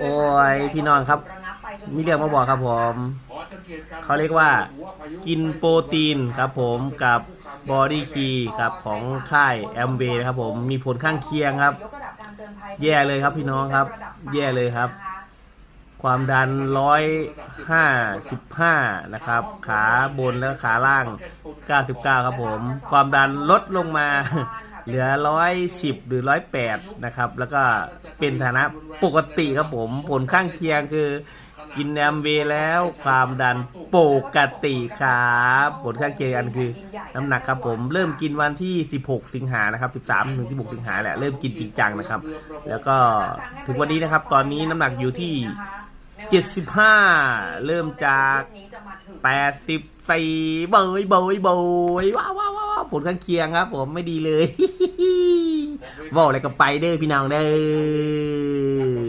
โอ้ยพี่น้องครับ มีเรื่องมาบอกครับผม เขาเรียกว่ากินโปรตีนครับผมกับบอดี้คีครับของค่ายแอมเบนะครับผมมีผลข้างเคียงครับ แย่เลยครับพี่น้องครับ แย่เลยครับ ความดันร้อยห้าสิบห้านะครับ ขาบนและขาล่าง99ครับผม ความดันลดลงมา เหลือ110หรือ108นะครับ แล้วก็เป็นฐานะปกติครับผม ผลข้างเคียงคือ กินแอมเวแล้วความดันปกติครับผลข้างเคียงอันคือน้ำหนักครับผมเริ่มกินวันที่ 16 สิงหานะครับ 13ถึง16 สิงหาแหละเริ่มกินจริงจังนะครับ แล้วก็ถึงวันนี้นะครับ ตอนนี้น้ำหนักอยู่ที่ 75 เริ่มจาก 84เบยเบยเบยว้าวว้าวว้าว ลข้างเคียงครับ ผมไม่ดีเลยบอกอะไรกับไปเด้อพี่น้องเด้อ